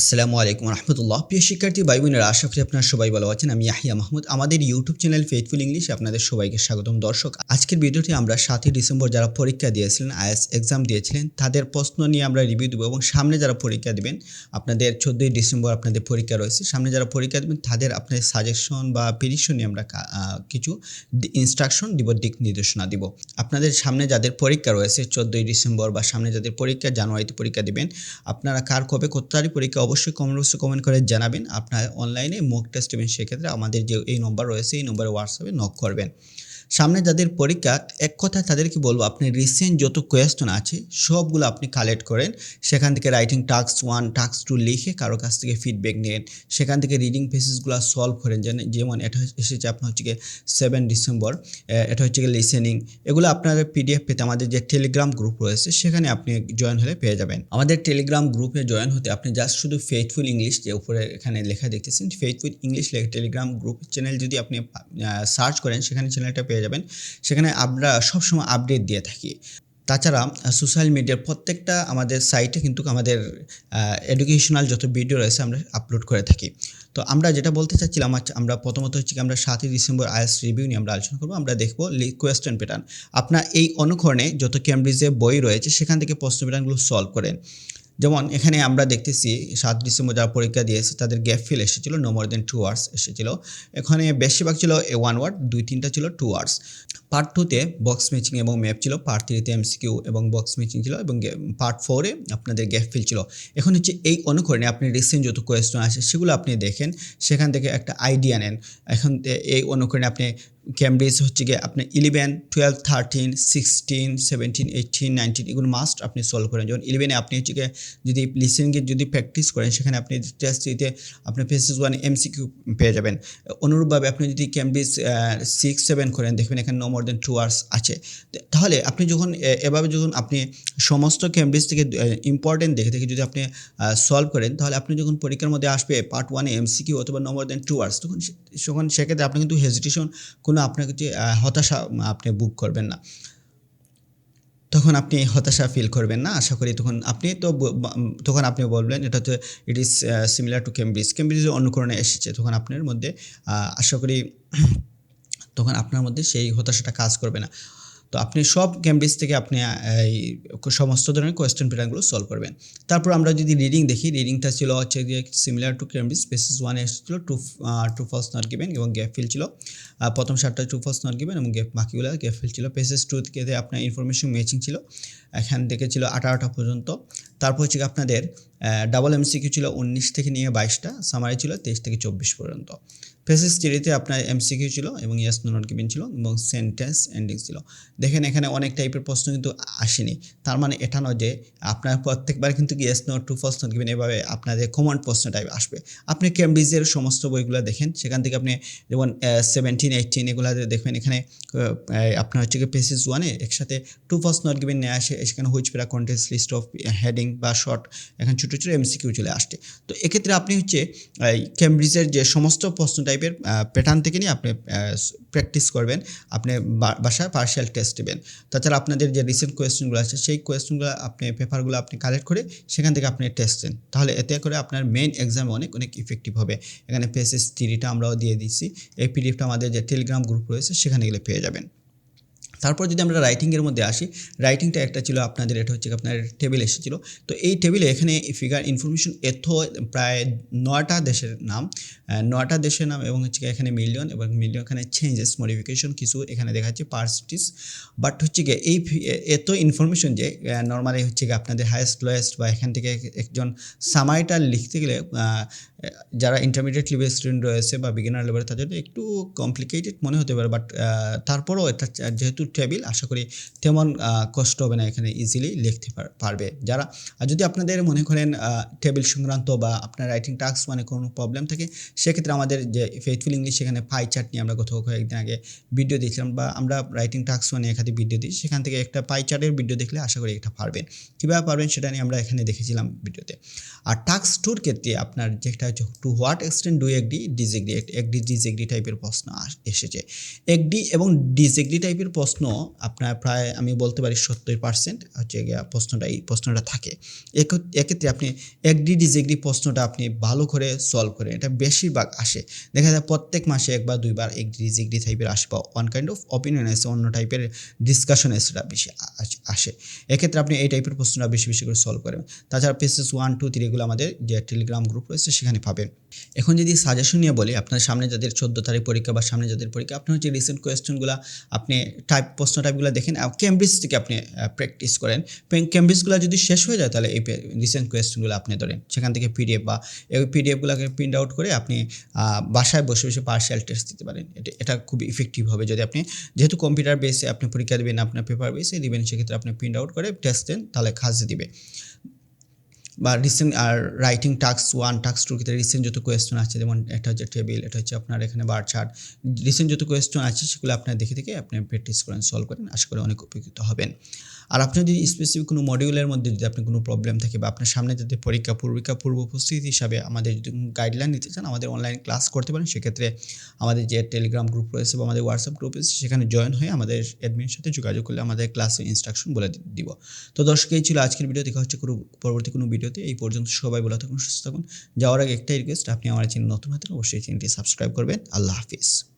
আসসালামু আলাইকুম রহমতুল্লাহ। প্রিয় শিক্ষার্থী ভাই বোনেরা আশা করি আপনারা সবাই ভালো আছেন। আমি ইয়াহিয়া মাহমুদ। আমাদের ইউটিউব চ্যানেল ফেথফুল ইংলিশ আপনাদের সবাইকে স্বাগতম। দর্শক, আজকের ভিডিওটি আমরা সাতই ডিসেম্বর যারা পরীক্ষা দিয়েছিলেন, আইএস এক্সাম দিয়েছিলেন, তাদের প্রশ্ন নিয়ে আমরা রিভিউ দেবো এবং সামনে যারা পরীক্ষা দেবেন, আপনাদের চোদ্দোই ডিসেম্বর আপনাদের পরীক্ষা রয়েছে। সামনে যারা পরীক্ষা দেবেন, তাদের আপনাদের সাজেশন বা পিটিশন নিয়ে আমরা কিছু ইনস্ট্রাকশন দিব, দিক নির্দেশনা দিব। আপনাদের সামনে যাদের পরীক্ষা রয়েছে, চোদ্দোই ডিসেম্বর বা সামনে যাদের পরীক্ষা, জানুয়ারিতে পরীক্ষা দেবেন, আপনারা কার কবে, কত তারিখ পরীক্ষা অবশ্যই কমেন্ট বক্সে কমেন্ট করে জানাবেন। আপনার অনলাইনে মক টেস্ট নেবেন সেক্ষেত্রে আমাদের যে এই নম্বর রয়েছে, এই নম্বরে হোয়াটসঅ্যাপে নক করবেন। সামনে যাদের পরীক্ষা, এক কথায় তাদেরকে বলব, আপনি রিসেন্ট যত কোয়েশ্চন আছে, সবগুলো আপনি কালেক্ট করেন। সেখান থেকে writing task one task two লিখে কারও কাছ থেকে ফিডব্যাক নেন। সেখান থেকে রিডিং পেসেসগুলো সলভ করেন। যেমন এটা এসেছে আপনার হচ্ছে গিয়ে সেভেন ডিসেম্বর এটা হচ্ছে গিয়ে লিসেনিং এগুলো আপনার পিডিএফ পেতে আমাদের যে টেলিগ্রাম গ্রুপ রয়েছে, সেখানে আপনি জয়েন হলে পেয়ে যাবেন। আমাদের টেলিগ্রাম গ্রুপে জয়েন হতে আপনি জাস্ট শুধু ফেথফুল ইংলিশ যে উপরে এখানে লেখা দেখতেছেন ফেথফুল ইংলিশ লেখা টেলিগ্রাম গ্রুপ চ্যানেল যদি আপনি সার্চ করেন, সেখানে চ্যানেলটা যাবেন। সেখানে আমরা সবসময় আপডেট দিয়ে থাকি। তাছাড়া সোশ্যাল মিডিয়ার প্রত্যেকটা আমাদের সাইটে কিন্তু আমাদের এডুকেশনাল যত ভিডিও রয়েছে আমরা আপলোড করে থাকি। তো আমরা যেটা বলতে চাচ্ছিলাম আমরা প্রথমত হচ্ছে কি আমরা সাতই ডিসেম্বর আইএস রিভিউ নিয়ে আমরা আলোচনা করব। আমরা দেখব কোয়েশ্চেন প্যাটার্ন আপনার এই অনুকরণে যত ক্যামব্রিজে বই রয়েছে, সেখান থেকে প্রশ্ন প্যাটার্নগুলো সলভ করেন যেমন এখানে আমরা দেখতেছি সাত ডিসেম্বর যারা পরীক্ষা দিয়েছে তাদের গ্যাপ ফিল এসেছিল no more than two hours এসেছিল। এখানে বেশিরভাগ ছিল এ ওয়ান ওয়ার্ড দুই তিনটা ছিল টু আওয়ার্স পার্ট টুতে বক্স ম্যাচিং এবং ম্যাপ ছিল পার্ট থ্রিতে এমসিকিউ এবং বক্স ম্যাচিং ছিল এবং পার্ট ফোরে আপনাদের গ্যাপ ফিল ছিল। এখন হচ্ছে এই অনুকরণে আপনি রিসেন্ট যত কোয়েশ্চন আছে সেগুলো আপনি দেখেন, সেখান থেকে একটা আইডিয়া নেন। এখন এই অনুকরণে আপনি ক্যামব্রিজ হচ্ছে গিয়ে আপনি eleven twelve thirteen sixteen seventeen eighteen nineteen এগুলো মাস্ট আপনি সলভ করেন। যেমন ইলেভেনে আপনি হচ্ছে গিয়ে যদি লিসেনিংয়ে যদি প্র্যাকটিস করেন, সেখানে আপনি টেস্ট দিতে আপনি পেসেস ওয়ান এমসিকিউ পেয়ে যাবেন। অনুরূপভাবে আপনি যদি ক্যামব্রিজ সিক্স সেভেন করেন, দেখবেন এখানে no more than two hours আছে। তাহলে আপনি যখন এভাবে যখন আপনি সমস্ত ক্যামব্রিজ থেকে ইম্পর্টেন্ট দেখে দেখে যদি আপনি সলভ করেন, তাহলে আপনি যখন পরীক্ষার মধ্যে আসবে পার্ট ওয়ানে এমসিকিউ অথবা no more than two hours তখন তখন সেক্ষেত্রে আপনি কিন্তু হেজিটেশন কোনো আপনাকে হতাশা আপনি বুক করবেন না। তখন আপনি হতাশা ফিল করবেন না। আশা করি তখন আপনি তো তখন আপনি বলবেন, এটা হচ্ছে it is similar to Cambridge কেমব্রিজের অনুকরণে এসেছে তখন আপনার মধ্যে আশা করি তখন আপনার মধ্যে সেই হতাশাটা কাজ করবে না। তো আপনি সব ক্যামব্রিজ থেকে আপনি এই সমস্ত ধরনের কোয়েশ্চেন প্যাটার্নগুলো সলভ করবেন। তারপর আমরা যদি রিডিং দেখি রিডিংটা ছিল হচ্ছে যে সিমিলার টু ক্যামব্রিজ বেসিস ওয়ানে এসেছিল two true false not given এবং গ্যাপ ফিল ছিল। প্রথম সাতটা টু ফলস নট গিভেন এবং গ্যাপ বাকিগুলো গ্যাপ ফিল ছিল। পেসেস টু থেকে আপনার ইনফরমেশন ম্যাচিং ছিল। এখান থেকে ছিল আঠারোটা পর্যন্ত। তারপর হচ্ছে আপনাদের ডাবল এমসিকিউ ছিল উনিশ থেকে নিয়ে বাইশটা সামারি ছিল তেইশ থেকে চব্বিশ পর্যন্ত। পেসেস থ্রিতে আপনার এমসিকিউ ছিল এবং ইয়েস নো নট গিভেন ছিল এবং সেন্টেন্স এন্ডিং ছিল। দেখেন এখানে অনেক টাইপের প্রশ্ন কিন্তু আসেনি। তার মানে এটা নয় যে আপনার প্রত্যেকবার কিন্তু yes no true false not given এভাবে আপনাদের কমন প্রশ্ন টাইপ আসবে। আপনি ক্যামব্রিজের সমস্ত বইগুলো দেখেন, সেখান থেকে আপনি যেমন সেভেন্টিন এইটিন এগুলো দেখবেন এখানে আপনার হচ্ছে কি পেসেস ওয়ানে একসাথে টু ফার্স্ট নট গিভেন নিয়ে আসে, সেখানে which para contents list of heading বা শর্ট এখানে ছোটো ছোটো এমসিকিউ চলে আসছে। তো এক্ষেত্রে আপনি হচ্ছে ক্যামব্রিজের যে সমস্ত প্রশ্ন টাইপের প্যাটার্ন থেকে নিয়ে আপনি প্র্যাকটিস করবেন। আপনি বাসায় পার্শিয়াল টেস্ট দেবেন তাছাড়া আপনাদের যে রিসেন্ট কোয়েশ্চেনগুলো আছে, সেই কোয়েশ্চেনগুলো আপনি পেপারগুলো আপনি কালেক্ট করে সেখান থেকে আপনি টেস্ট দেন তাহলে এতে করে আপনার মেইন এক্সাম অনেক অনেক ইফেক্টিভ হবে। এখানে পেসেস থ্রিটা আমরাও দিয়ে দিচ্ছি। এই পিডিএফটা আমাদের যে টেলিগ্রাম গ্রুপ রয়েছে, সেখানে গেলে পেয়ে যাবেন। তারপর যদি আমরা রাইটিংয়ের মধ্যে আসি রাইটিংটা একটা ছিল আপনাদের, এটা হচ্ছে আপনার টেবিল এসেছিল। তো এই টেবিলে এখানে ফিগার ইনফরমেশন এত প্রায় নয়টা দেশের নাম নয়টা দেশের নাম এবং হচ্ছে এখানে মিলিয়ন এবং মিলিয়ন এখানে চেঞ্জেস মডিফিকেশন কিছু এখানে দেখা যাচ্ছে পার্সিটিস বাট হচ্ছে গিয়ে এই এত ইনফরমেশন যে নর্মালি হচ্ছে গিয়ে আপনাদের হায়েস্ট লোয়েস্ট বা এখান থেকে একজন সামাইটা লিখতে গেলে যারা ইন্টারমিডিয়েট লেভেল স্টুডেন্ট রয়েছে বা বিগিনার লেভেল তাদের একটু কমপ্লিকেটেড মনে হতে পারে বাট তারপরেও এটা যেহেতু টেবিল আশা করি তেমন কষ্ট হবে না এখানে ইজিলি লিখতে পার- পারবে যারা। আর যদি আপনাদের মনে করেন টেবিল সংক্রান্ত বা আপনার রাইটিং টাস্ক মানে কোনো প্রবলেম থাকে, সেক্ষেত্রে আমাদের যে ফেথফুল ইংলিশ সেখানে পাই চার্ট নিয়ে আমরা কোথাও কয়েকদিন আগে ভিডিও দিয়েছিলাম, বা আমরা রাইটিং টাস্ক মানে এখানে ভিডিও দিই, সেখান থেকে একটা পাই চার্টের ভিডিও দেখলে আশা করি এটা পারবেন। কীভাবে পারবেন সেটা নিয়ে আমরা এখানে দেখেছিলাম ভিডিওতে আর টাস্ক টুর ক্ষেত্রে আপনার যেটা হচ্ছে to what extent do agree disagree agree disagree টাইপের প্রশ্ন এসেছে। একডি এবং ডিজেগ্রি টাইপের প্রশ্ন আপনার প্রায়, আমি বলতে পারি সত্তর পার্সেন্ট হচ্ছে প্রশ্নটা এই প্রশ্নটা থাকে। এক্ষেত্রে আপনি একডি ডিজেগ্রি প্রশ্নটা আপনি ভালো করে সলভ করেন। এটা বেশিরভাগ আসে। দেখা যায় প্রত্যেক মাসে একবার, দুইবার একডি ডিজেগ্রি টাইপের আসে বা ওয়ান কাইন্ড অফ অপিনিয়ন আসে অন্য টাইপের ডিসকাশন এসেটা বেশি আসে এক্ষেত্রে আপনি এই টাইপের প্রশ্নটা বেশি বেশি করে সলভ করেন। তাছাড়া পেসেস ওয়ান টু থ্রি এগুলো আমাদের যে টেলিগ্রাম গ্রুপ রয়েছে, সেখানে পাবেন। এখন যদি সাজেশন নিয়ে বলি, আপনার সামনে যাদের চোদ্দ তারিখ পরীক্ষা বা সামনে যাদের পরীক্ষা, আপনি হচ্ছে রিসেন্ট কোয়েশ্চেনগুলো আপনি টাইপ প্রশ্ন টাইপগুলো দেখেন কেমব্রিজ থেকে আপনি প্র্যাকটিস করেন। কেমব্রিজগুলো যদি শেষ হয়ে যায়, তাহলে এই রিসেন্ট কোয়েশ্চেনগুলো আপনি ধরেন, সেখান থেকে পিডিএফ বা এই পিডিএফগুলোকে প্রিন্ট আউট করে আপনি বাসায় বসে বসে পার্সিয়াল টেস্ট দিতে পারেন। এটা এটা খুব ইফেক্টিভ হবে যদি আপনি, যেহেতু কম্পিউটার বেসে আপনি পরীক্ষা দেবেন, আপনার পেপার বেসে দিবেন, সেক্ষেত্রে আপনি প্রিন্ট আউট করে টেস্ট দেন, তাহলে কাজে দিবে। বা রিসেন্ট আর রাইটিং টাস্ক ওয়ান টাস্ক টুর ক্ষেত্রে রিসেন্ট যত কোয়েশ্চন আছে, যেমন এটা হচ্ছে টেবিল এটা হচ্ছে আপনার এখানে বার চার্ট রিসেন্ট যত কোয়েশ্চন আছে, সেগুলো আপনার দেখে দেখে আপনি প্র্যাকটিস করেন সলভ করেন, আশা করি অনেক উপকৃত হবেন। আর আপনি যদি স্পেসিফিক কোনো মডিউলের মধ্যে যদি আপনি কোনো প্রবলেম থাকে বা আপনার সামনে যদি পরীক্ষা পূর্বিকা পূর্ব উপস্থিতি হিসাবে আমাদের যদি গাইডলাইন নিতে চান, আমাদের অনলাইন ক্লাস করতে পারেন। সেক্ষেত্রে আমাদের যে টেলিগ্রাম গ্রুপ রয়েছে বা আমাদের হোয়াটসঅ্যাপ গ্রুপ রয়েছে, সেখানে জয়েন হয়ে আমাদের অ্যাডমিনের সাথে যোগাযোগ করলে আমাদের ক্লাসের ইনস্ট্রাকশন বলে দিব। তো দর্শক, এই ছিল আজকের ভিডিও দেখা হচ্ছে কোনো পরবর্তী কোনো ভিডিওতে এই পর্যন্ত সবাই ভালো থাকুন, সুস্থ থাকুন। যাওয়ার আগে একটাই রিকোয়েস্ট আপনি আমার চ্যানেল নতুন হাতেন অবশ্যই চ্যানেলটি সাবস্ক্রাইব করবেন। আল্লাহ হাফিজ।